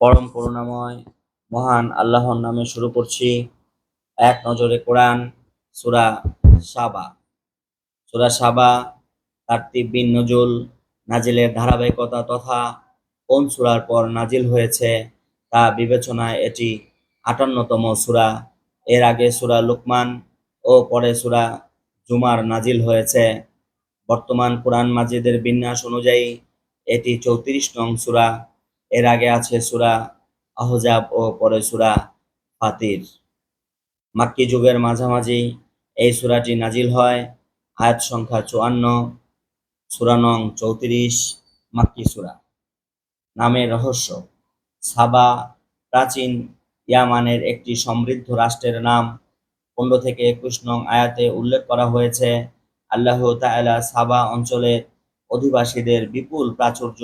পরম করুণাময়, মহান আল্লাহর নামে শুরু করছি এক নজরে কোরআন, সূরা সাবা। সূরা সাবা তারতিব বিন নজুল নাজিলের ধারাবাহিকতা তথা কোন সুরার পর নাজিল হয়েছে তা বিবেচনায় এটি আটান্নতম সূরা। এর আগে সূরা লুকমান ও পরে সূরা জুমার নাজিল হয়েছে। বর্তমান কোরআন মাজিদের বিন্যাস অনুযায়ী এটি চৌত্রিশ নং সূরা। এর আগে আছে সূরা আহজাব ও পরে সুরা ফাতির। মাক্কি যুগের মাঝামাঝি এই সূরাটি নাজিল হয় আয়াত সংখ্যা চুয়ান্ন, সূরা নং চৌত্রিশ, মাক্কি সূরা। নামের রহস্য, সাবা প্রাচীন ইয়ামানের একটি সমৃদ্ধ রাষ্ট্রের নাম। পনেরো থেকে একুশ নং আয়াতে উল্লেখ করা হয়েছে, আল্লাহ তাআলা সাবা অঞ্চলের অধিবাসীদের বিপুল প্রাচুর্য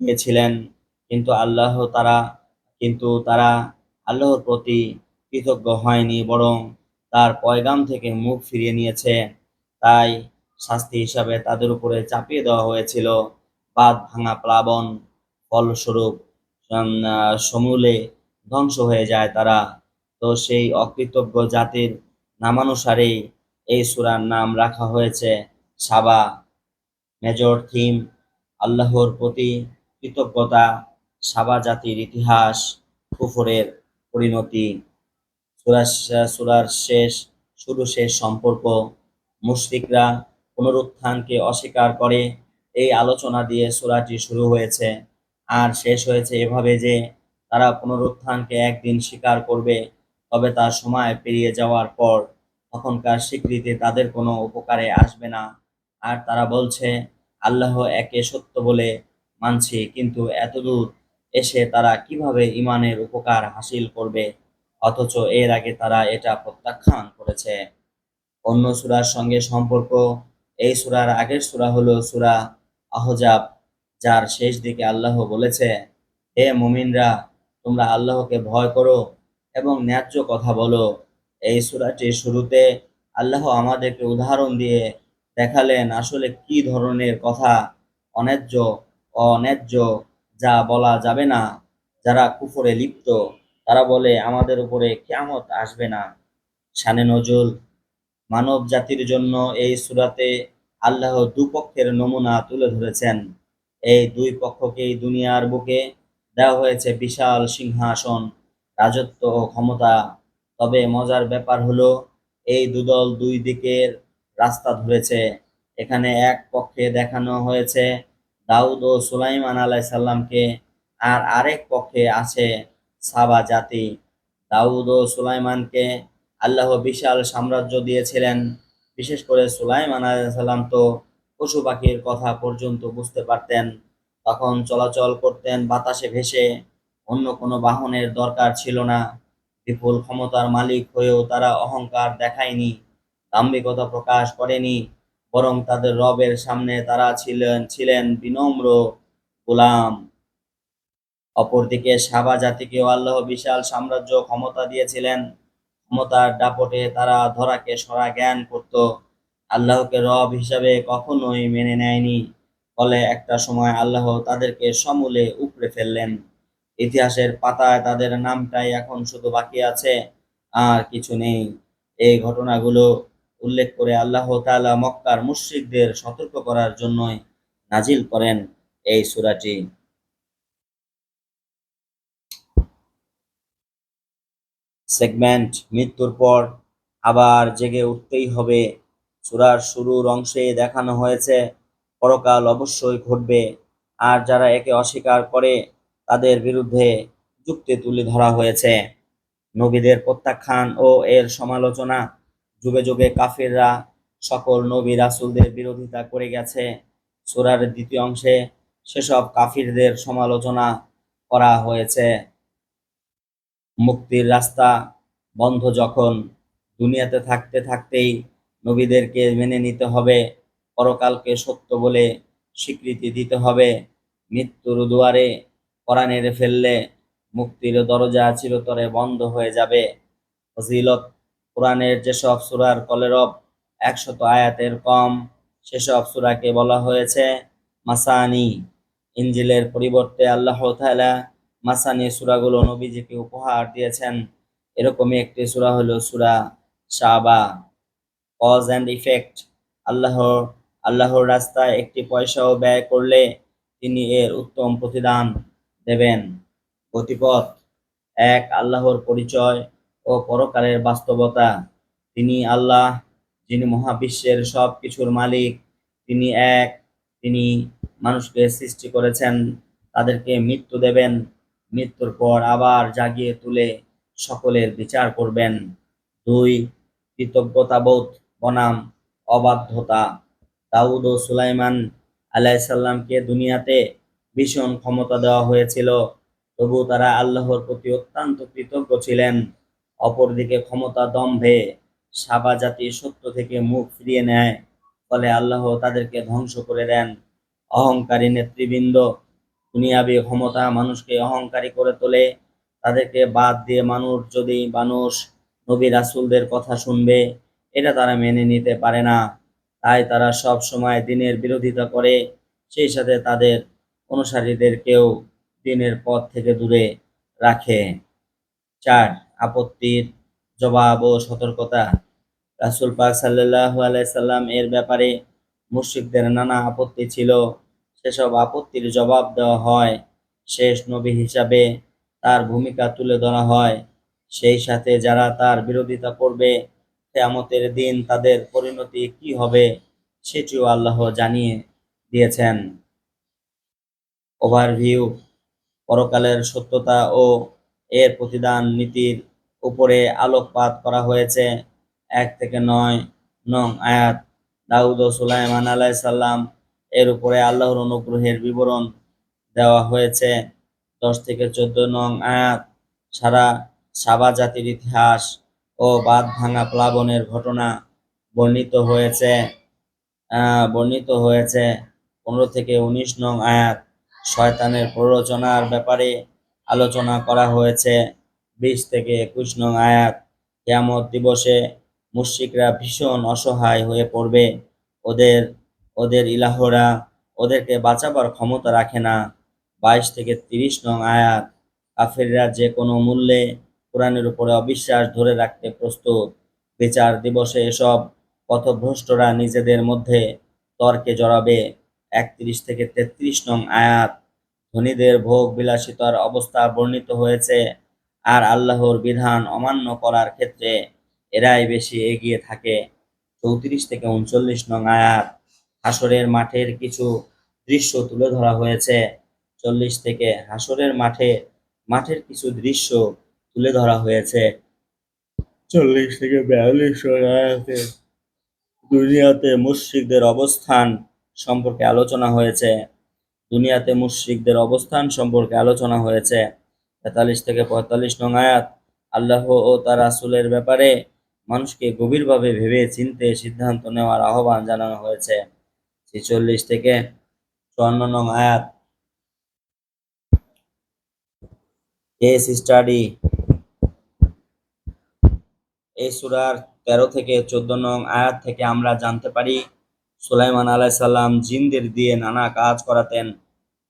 দিয়েছিলেন। কিন্তু আল্লাহ তারা, কিন্তু তারা আল্লাহর প্রতি কৃতজ্ঞ হয়নি, বরং তার পয়গাম থেকে মুখ ফিরিয়ে নিয়েছে। তাই শাস্তি হিসাবে তাদের উপরে চাপিয়ে দেওয়া হয়েছিল। বাঁধ ভাঙা প্লাবন ফলস্বরূপ সমূলে ধ্বংস হয়ে যায় তারা। তো সেই অকৃতজ্ঞ জাতির নামানুসারেই এই সুরার নাম রাখা হয়েছে। সাবা, মেজর থিম, আল্লাহর প্রতি কৃতজ্ঞতা সাবা জাতির ইতিহাস, কুফরের পরিণতি সূরার শেষ, শুরু শেষ সম্পর্ক, মুশরিকরা পুনরুত্থানকে অস্বীকার করে এই আলোচনা দিয়ে সূরাটি শুরু হয়েছে আর শেষ হয়েছে এভাবে যে তারা পুনরুত্থানকে একদিন স্বীকার করবে, তবে তার সময় পেরিয়ে যাওয়ার পর তখনকার স্বীকৃতি তাদের কোনো উপকারে আসবে না। আর তারা বলছে, আল্লাহ একে সত্য বলে মানছি, কিন্তু এতদূর এসে তারা কীভাবে ইমানের উপকার হাসিল করবে? অথচ এর আগে তারা এটা প্রত্যাখ্যান করেছে। অন্য সূরার সঙ্গে সম্পর্ক, এই সুরার আগের সূরা হলো সুরা আহজাব, যার শেষ দিকে আল্লাহ বলেছে, হে মুমিনরা, তোমরা আল্লাহকে ভয় করো এবং ন্যায্য কথা বলো। এই সূরাটির শুরুতে আল্লাহ আমাদেরকে উদাহরণ দিয়ে দেখালেন আসলে কি ধরনের কথা অন্যায্য অন্যায্য যা বলা যাবে না, যারা কুফরে লিপ্ত, তারা বলে, আমাদের উপরে কিয়ামত আসবে না। শানে নজুল, মানব জাতির জন্য এই সুরাতে আল্লাহ দুপক্ষের নমুনা তুলে ধরেছেন। এই দুই পক্ষকেই দুনিয়ার বুকে দেওয়া হয়েছে বিশাল সিংহাসন, রাজত্ব ও ক্ষমতা। তবে মজার ব্যাপার হলো, এই দুদল দুই দিকের রাস্তা ধরেছে। এখানে এক পক্ষে দেখানো হয়েছে দাউদ ও সুলাইমান আলাইসাল্লামকে আর আরেক পক্ষে আছে সাবা জাতি। দাউদ ও সুলাইমানকে আল্লাহ বিশাল সাম্রাজ্য দিয়েছিলেন। বিশেষ করে সুলাইমান আলাইসাল্লাম তো পশু পাখির কথা পর্যন্ত বুঝতে পারতেন। তখন চলাচল করতেন, বাতাসে ভেসে, অন্য কোনো বাহনের দরকার ছিল না। বিপুল ক্ষমতার মালিক হয়েও তারা অহংকার দেখায়নি, দাম্ভিকতা প্রকাশ করেনি। বরং তাদের রবের সামনে তারা ছিলেন ছিলেন বিনম্র গোলাম। অপরদিকে সাবা জাতিকে আল্লাহ বিশাল সাম্রাজ্য ক্ষমতা দিয়েছিলেন। ক্ষমতার দাপটে তারা ধরাকে সরা জ্ঞান করত। আল্লাহকে রব হিসাবে কখনোই মেনে নেয়নি। ফলে একটা সময় আল্লাহ তাদেরকে সমূলে উপড়ে ফেললেন। ইতিহাসের পাতায় তাদের নামটাই এখন শুধু বাকি আছে, আর কিছু নেই। এই ঘটনাগুলো উল্লেখ করে আল্লাহ তাআলা মক্কার মুশরিকদের সতর্ক করার জন্যই নাজিল করেন এই সূরাটি। সেগমেন্ট মৃত্যুর পর আবার জেগে উঠতেই হবে। সূরার শুরুর অংশে দেখানো হয়েছে, পরকাল অবশ্যই ঘটবে। আর যারা একে অস্বীকার করে, তাদের বিরুদ্ধে যুক্তি তুলে ধরা হয়েছে। নবীদের প্রত্যাখ্যান ও এর সমালোচনা যুগে যুগে কাফিররা সকল নবী রাসুলদের বিরোধিতা করে গেছে। সুরার দ্বিতীয় অংশে সেসব কাফিরদের সমালোচনা করা হয়েছে। মুক্তির রাস্তা বন্ধ যখন দুনিয়াতে থাকতে থাকতেই নবীদেরকে মেনে নিতে হবে, পরকালকে সত্য বলে স্বীকৃতি দিতে হবে। মৃত্যুর দুয়ারে কোরআনের ফেললে মুক্তির দরজা চিরতরে বন্ধ হয়ে যাবে। ফজিলত কোরআনের যেসব সূরার কলেরব একশত আয়াতের কম, সেসব সূরাকে বলা হয়েছে মাসানি। ইঞ্জিলের পরিবর্তে আল্লাহ তাআলা মাসানি সূরাগুলো নবীজিকে উপহার দিয়েছেন। এরকমই একটি সূরা হলো সূরা শাবা। কজ অ্যান্ড ইফেক্ট আল্লাহর আল্লাহর রাস্তায় একটি পয়সাও ব্যয় করলে তিনি এর উত্তম প্রতিদান দেবেন। গতিপথ, এক, আল্লাহর পরিচয় ও পরকালের বাস্তবতা। তিনি আল্লাহ, যিনি মহাবিশ্বের সব কিছুর মালিক, তিনি এক, তিনি মানুষকে সৃষ্টি করেছেন, তাদেরকে মৃত্যু দেবেন, মৃত্যুর পর আবার জাগিয়ে তুলে সকলের বিচার করবেন। দুই কৃতজ্ঞতাবোধ বনাম, অবাধ্যতা। দাউদ ও সুলাইমান আলাইসাল্লামকে দুনিয়াতে ভীষণ ক্ষমতা দেওয়া হয়েছিল তবু তারা আল্লাহর প্রতি অত্যন্ত কৃতজ্ঞ ছিলেন। অপরদিকে ক্ষমতা দম্ভে সাবা জাতি সত্য থেকে মুখ ফিরিয়ে নেয়, ফলে আল্লাহ তাদেরকে ধ্বংস করে দেন। অহংকারী নেতৃবৃন্দ দুনিয়াবি ক্ষমতা মানুষকে অহংকারী করে তোলে। তাদেরকে বাদ দিয়ে মানুষ যদি মানুষ নবী রাসূলদের কথা শুনবে, এটা তারা মেনে নিতে পারে না। তাই তারা সব সময় দিনের বিরোধিতা করে, সেই সাথে তাদের অনুসারীদেরকেও দিনের পথ থেকে দূরে রাখে। চার আপত্তির জবাব ও সতর্কতা। রাসুল পাক সাল্লাল্লাহু আলাইসাল্লাম এর ব্যাপারে মুশরিকদের নানা আপত্তি ছিল। সেসব আপত্তির জবাব দেওয়া হয়। শেষ নবী হিসাবে তার ভূমিকা তুলে ধরা হয়। সেই সাথে যারা তার বিরোধিতা করবে, কেয়ামতের দিন তাদের পরিণতি কি হবে সেটিও আল্লাহ জানিয়ে দিয়েছেন। ওভারভিউ, পরকালের সত্যতা ও এর প্রতিদান নীতির উপরে আলোকপাত করা হয়েছে। এক থেকে নয় নং আয়াত। দাউদ ও সুলাইমান আলাইসাল্লাম এর উপরে আল্লাহর অনুগ্রহের বিবরণ দেওয়া হয়েছে। দশ থেকে চোদ্দ নং আয়াত। সারা সাবা জাতির ইতিহাস ও বাদ ভাঙা প্লাবনের ঘটনা বর্ণিত হয়েছে। বর্ণিত হয়েছে। পনেরো থেকে উনিশ নং আয়াত। শয়তানের প্ররোচনার ব্যাপারে আলোচনা করা হয়েছে। বিশ থেকে একুশ নং আয়াত, কিয়ামত দিবসে মুশরিকরা ভীষণ অসহায় হয়ে পড়বে। ওদের ওদের ইলাহরা ওদেরকে বাঁচাবার ক্ষমতা রাখে না। বাইশ থেকে তিরিশ নং আয়াত, কাফেররা যে কোনো মূল্যে কোরআনের উপরে অবিশ্বাস ধরে রাখতে প্রস্তুত। বিচার দিবসে এসব পথভ্রষ্টরা নিজেদের মধ্যে তর্কে জড়াবে। একত্রিশ থেকে তেত্রিশ নং আয়াত ধনীদের ভোগ বিলাসিতার অবস্থা বর্ণিত হয়েছে আর আল্লাহর বিধান অমান্য করার ক্ষেত্রে এরাই বেশি এগিয়ে থাকে। চৌত্রিশ থেকে উনচল্লিশ নং আয়াত, হাসরের মাঠের কিছু দৃশ্য তুলে ধরা হয়েছে। চল্লিশ থেকে হাসরের মাঠে, মাঠের কিছু দৃশ্য তুলে ধরা হয়েছে। চল্লিশ থেকে বিয়াল্লিশ আয়াতে, দুনিয়াতে মুশরিকদের অবস্থান সম্পর্কে আলোচনা হয়েছে। দুনিয়াতে মুশরিকদের অবস্থান সম্পর্কে আলোচনা হয়েছে। তেতাল্লিশ থেকে পঁয়তাল্লিশ নং আয়াত, আল্লাহ ও তার রাসূলের ব্যাপারে মানুষকে গভীরভাবে ভেবে চিনতে সিদ্ধান্ত নেওয়ার আহ্বান জানানো হয়েছে। ছেচল্লিশ থেকে চুয়ান্ন নং আয়াত। কেস স্টাডি এই সুরার তেরো থেকে চোদ্দ নং আয়াত থেকে আমরা জানতে পারি সুলাইমান আলাইসাল্লাম জিনদের দিয়ে নানা কাজ করাতেন।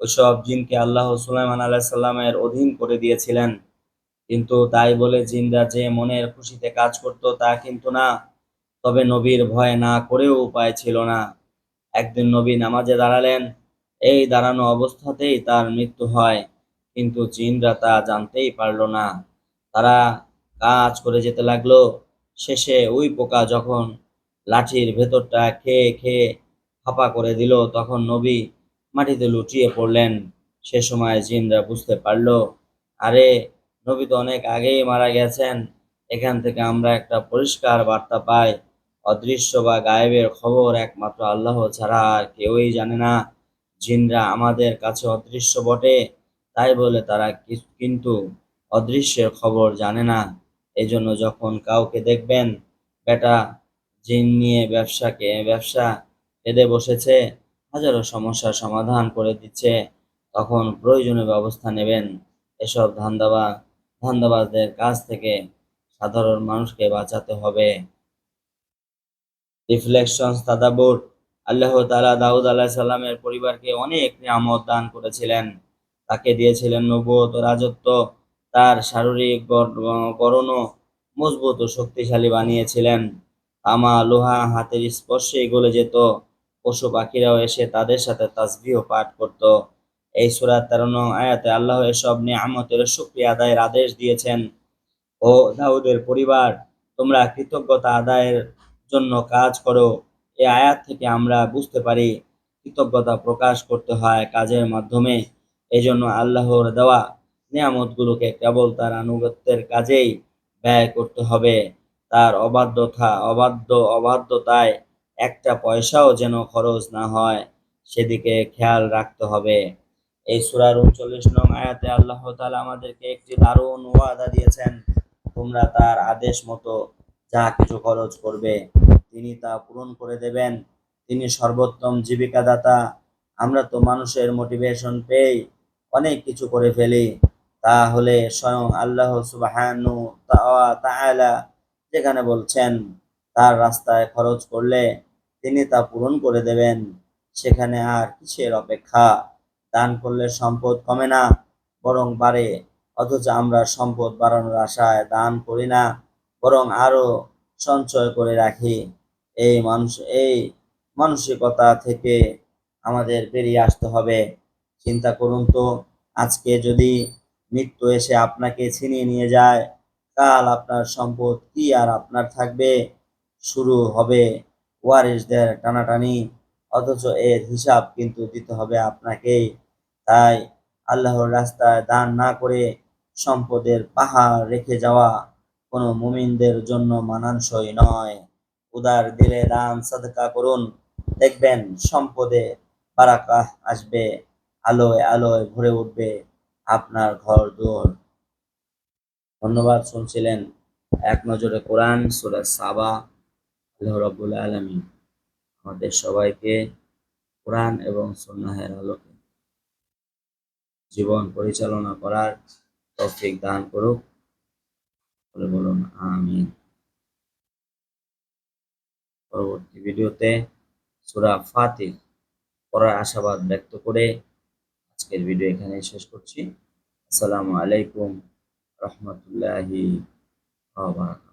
ওইসব জিনকে আল্লাহ সুলাইমান আলাইসাল্লামের অধীন করে দিয়েছিলেন। কিন্তু তাই বলে জিনরা যে মনের খুশিতে কাজ করত তা কিন্তু না। তবে নবীর ভয় না করেও উপায় ছিল না। একদিন নবী নামাজে দাঁড়ালেন। এই দাঁড়ানো অবস্থাতেই তার মৃত্যু হয়। কিন্তু জিনরা তা জানতেই পারল না। তারা কাজ করে যেতে লাগল। শেষে ওই পোকা যখন লাঠির ভেতরটা খেয়ে খেয়ে ফাঁপা করে দিল। তখন নবী মাটিতে লুটিয়ে পড়লেন। সে সময় জিনরা বুঝতে পারল, আরে, নবী তো অনেক আগেই মারা গেছেন। এখান থেকে আমরা একটা পরিষ্কার বার্তা পাই। অদৃশ্য বা গায়েবের খবর একমাত্র আল্লাহ ছাড়া আর কেউই জানে না। জিনরা আমাদের কাছে অদৃশ্য বটে, তাই বলে তারা কিন্তু অদৃশ্যের খবর জানে না। এজন্য যখন কাউকে দেখবেন, বেটা জিন নিয়ে ব্যবসাকে, ব্যবসা বেঁধে বসেছে, হাজারো সমস্যার সমাধান করে দিচ্ছে, তখন প্রয়োজনীয় ব্যবস্থা নেবেন। এসব ধান্দাবা, ধান্দাবাজদের কাছ থেকে সাধারণ মানুষকে বাঁচাতে হবে। রিফ্লেকশন তাদাবুর আল্লাহ তাআলা দাউদ আলাইহিস সালামের পরিবারকে অনেক নিয়ামত দান করেছিলেন। তাকে দিয়েছিলেন নবুয়ত রাজত্ব, তার শারীরিক গড়- গড়নও মজবুত ও শক্তিশালী বানিয়েছিলেন। তামা লোহা হাতের স্পর্শে গলে যেত। পশু পাখিরাও এসে তাদের সাথে তাসবিহ পাঠ করত। এই সূরা তেরো নং আয়াতে আল্লাহ এসব নিয়ামতের শুকরিয়া আদায়ের আদেশ দিয়েছেন। ও দাউদের পরিবার, তোমরা কৃতজ্ঞতা আদায়ের জন্য কাজ করো। এই আয়াত থেকে আমরা বুঝতে পারি, কৃতজ্ঞতা প্রকাশ করতে হয় কাজের মাধ্যমে। এই জন্য আল্লাহর দেওয়া নিয়ামতগুলোকে কেবল তার আনুগত্যের কাজেই ব্যয় করতে হবে। তার অবাধ্যতা, অবাধ্য, অবাধ্যতায় একটা পয়সাও যেন খরচ না হয়, সেদিকে খেয়াল রাখতে হবে। এই সুরার উনচল্লিশ নং আয়াতে আল্লাহ তালা আমাদেরকে একটি দারুণ ওয়াদা দিয়েছেন, তোমরা তার আদেশ মতো যা কিছু খরচ করবে, তিনি তা পূরণ করে দেবেন। তিনি সর্বোত্তম জীবিকা দাতা আমরা তো মানুষের মোটিভেশন পেয়ে অনেক কিছু করে ফেলি। তাহলে স্বয়ং আল্লাহ তাআলা যেখানে বলছেন, তার রাস্তায় খরচ করলে তিনি তা পূরণ করে দেবেন। সেখানে আর কিসের অপেক্ষা? দান করলে সম্পদ কমে না, বরং বাড়ে। অথচ আমরা সম্পদ বাড়ানোর আশায় দান করি না, বরং আরও সঞ্চয় করে রাখি। এই মানুষ, এই মানসিকতা থেকে আমাদের বেরিয়ে আসতে হবে। চিন্তা করুন তো, আজকে যদি মৃত্যু এসে আপনাকে ছিনিয়ে নিয়ে যায় কাল আপনার সম্পদ কি আর আপনার থাকবে? শুরু হবে ওয়ারিসদের টানাটানি, অথচ এর হিসাব কিন্তু দিতে হবে আপনাকেই তাই আল্লাহর রাস্তায় দান না করে সম্পদের পাহাড় রেখে যাওয়া কোনো মুমিনদের জন্য মানানসই নয়। উদার দিলে দান, সাদকা করুন। দেখবেন সম্পদে বারাকা আসবে, আলোয় আলোয় ভরে উঠবে আপনার ঘর দোর ধন্যবাদ শুনছিলেন এক নজরে কোরআন, সূরা সাবা, আল্লাহ রাব্বুল আলামিন। আমাদের সবাইকে কোরআন এবং সুন্নাহের আলোকে জীবন পরিচালনা করার তৌফিক দান করুক। বলে বলুন, আমিন। পরবর্তী ভিডিওতে সূরা ফাতির পড়ার আশাবাদ ব্যক্ত করে আজকের ভিডিও এখানে শেষ করছি। আসসালামু আলাইকুম। রহমতুল্লাহি ওয়া বারাকাতুহু